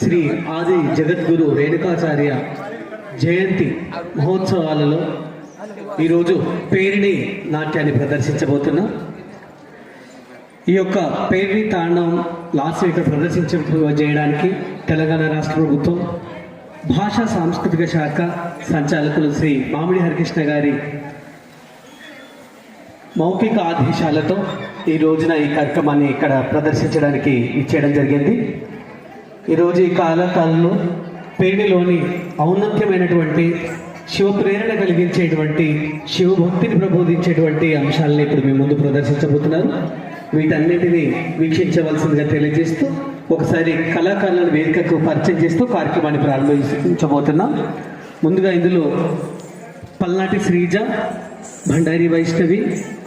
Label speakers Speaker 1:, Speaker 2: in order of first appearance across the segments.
Speaker 1: శ్రీ ఆది జగద్గురు రేణుకాచార్య జయంతి మహోత్సవాలలో ఈరోజు పేరిణి నాట్యాన్ని ప్రదర్శించబోతున్నాం. ఈ యొక్క పేరిణి తాండవం లాస్ట్ వీక్ ప్రదర్శించ చేయడానికి తెలంగాణ రాష్ట్ర ప్రభుత్వం భాషా సాంస్కృతిక శాఖ సంచాలకులు శ్రీ మామిడి హరికృష్ణ గారి మౌఖిక ఆదేశాలతో ఈ రోజున ఈ కార్యక్రమాన్ని ఇక్కడ ప్రదర్శించడానికి ఇచ్చేయడం జరిగింది. ఈరోజు ఈ కాలకాలంలో పేడిలోని ఔన్నత్యమైనటువంటి శివ ప్రేరణ కలిగించేటువంటి శివభక్తిని ప్రబోధించేటువంటి అంశాలను ఇప్పుడు మీ ముందు ప్రదర్శించబోతున్నారు. వీటన్నిటిని వీక్షించవలసిందిగా తెలియజేస్తూ ఒకసారి కళాకారులను వేదికకు పరిచయం చేస్తూ కార్యక్రమాన్ని ప్రారంభించబోతున్నాం. ముందుగా ఇందులో పల్నాటి శ్రీజ భండారి వైష్ణవి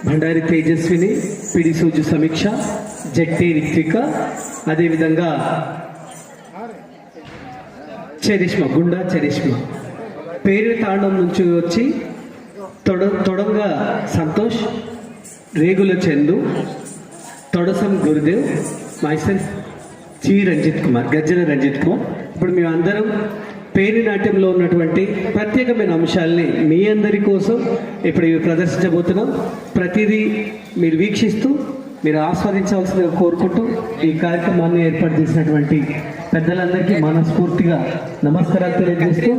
Speaker 1: భండారి తేజస్విని పిడి సూజు సమీక్ష జట్టి రిత్విక అదేవిధంగా చరిష్మ గుండా చరిష్మ. పేరు తాండం నుంచి వచ్చి తొడ తొడంగ సంతోష్ రేగుల చందు తొడసం గురుదేవ్ మైసెల్ఫ్ చి రంజిత్ కుమార్ గజ్జల రంజిత్ కుమార్. ఇప్పుడు మేము అందరం పేరు నాట్యంలో ఉన్నటువంటి ప్రత్యేకమైన అంశాలని మీ అందరి కోసం ఇప్పుడు ఇవి ప్రదర్శించబోతున్నాం. ప్రతిదీ మీరు వీక్షిస్తూ మీరు ఆస్వాదించవలసిందిగా కోరుకుంటూ ఈ కార్యక్రమాన్ని ఏర్పాటు చేసినటువంటి పెద్దలందరికీ మనస్ఫూర్తిగా నమస్కారాలు తెలియజేస్తూ